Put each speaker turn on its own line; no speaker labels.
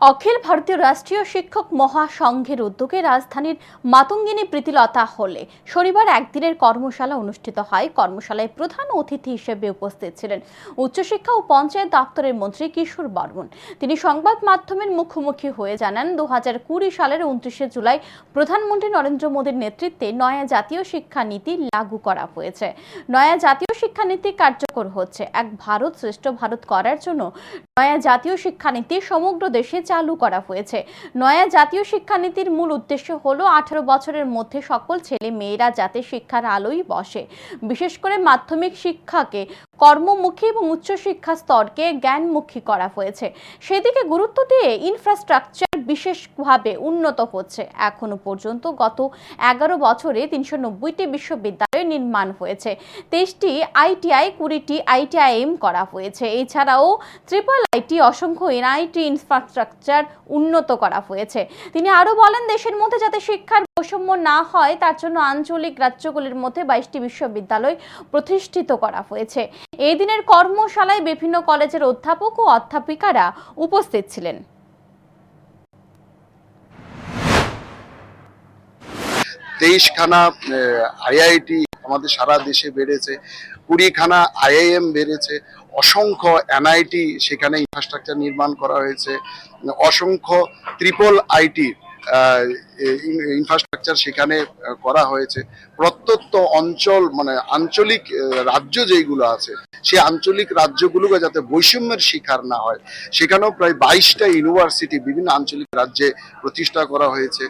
অখিল ভারতীয় রাষ্ট্রীয় শিক্ষক মহাসংঘের উদ্যোগে রাজধানীর মাতঙ্গিনী প্রীতিলতা হলে শনিবার একদিনের কর্মশালা অনুষ্ঠিত হয়। কর্মশালায় প্রধান অতিথি হিসেবে উপস্থিত ছিলেন উচ্চশিক্ষা ও পঞ্চায়েত দপ্তরের মন্ত্রী কিশোর বর্মন। তিনি সংবাদ মাধ্যমের মুখোমুখি হয়ে জানান দু হাজার কুড়ি সালের উনত্রিশে জুলাই প্রধানমন্ত্রী নরেন্দ্র মোদীর নেতৃত্বে নয়া জাতীয় শিক্ষা নীতি লাগু করা হয়েছে। নয়া জাতীয় শিক্ষানীতি কার্যকর হচ্ছে। এক ভারত শ্রেষ্ঠ ভারত করার জন্য নয়া জাতীয় শিক্ষানীতি সমগ্র দেশে চালু করা হয়েছে। নয়া জাতীয় শিক্ষানীতির মূল উদ্দেশ্য হলো আঠারো বছরের মধ্যে সকল ছেলে মেয়েরা যাতে শিক্ষার আলোই বসে। বিশেষ করে মাধ্যমিক শিক্ষাকে কর্মমুখী এবং উচ্চশিক্ষা স্তরকে জ্ঞানমুখী করা হয়েছে। সেদিকে গুরুত্ব দিয়ে ইনফ্রাস্ট্রাকচার বিশেষভাবে উন্নত হচ্ছে। এখনও পর্যন্ত গত এগারো বছরে তিনশো নব্বইটি বিশ্ববিদ্যালয় নির্মাণ হয়েছে। তেইশটি আইটিআই, কুড়িটি আইটিআইএম করা হয়েছে। এছাড়াও ট্রিপল আইটি, অসংখ্য এনআইটি ইনফ্রাস্ট্রাকচার উন্নত করা হয়েছে। তিনি আরও বলেন, দেশের মধ্যে যাতে শিক্ষার বৈষম্য না হয়, তার জন্য আঞ্চলিক রাজ্যগুলির মধ্যে বাইশটি বিশ্ববিদ্যালয় প্রতিষ্ঠিত করা হয়েছে। এই দিনের কর্মশালায় বিভিন্ন কলেজের অধ্যাপক ও অধ্যাপিকারা উপস্থিত ছিলেন।
তেইশখানা আইআইটি আমাদের সারা দেশে বেড়েছে, কুড়িখানা আইআইএম বেড়েছে, অসংখ্য এনআইটি সেখানে ইনফ্রাস্ট্রাকচার নির্মাণ করা হয়েছে, অসংখ্য ট্রিপল আইটি ইনফ্রাস্ট্রাকচার সেখানে করা হয়েছে। প্রত্যন্ত অঞ্চল মানে আঞ্চলিক রাজ্য যেইগুলো আছে সেই আঞ্চলিক রাজ্যগুলোকে যাতে বৈষম্যের শিকার না হয়, সেখানেও প্রায় বাইশটা ইউনিভার্সিটি বিভিন্ন আঞ্চলিক রাজ্যে প্রতিষ্ঠা করা হয়েছে।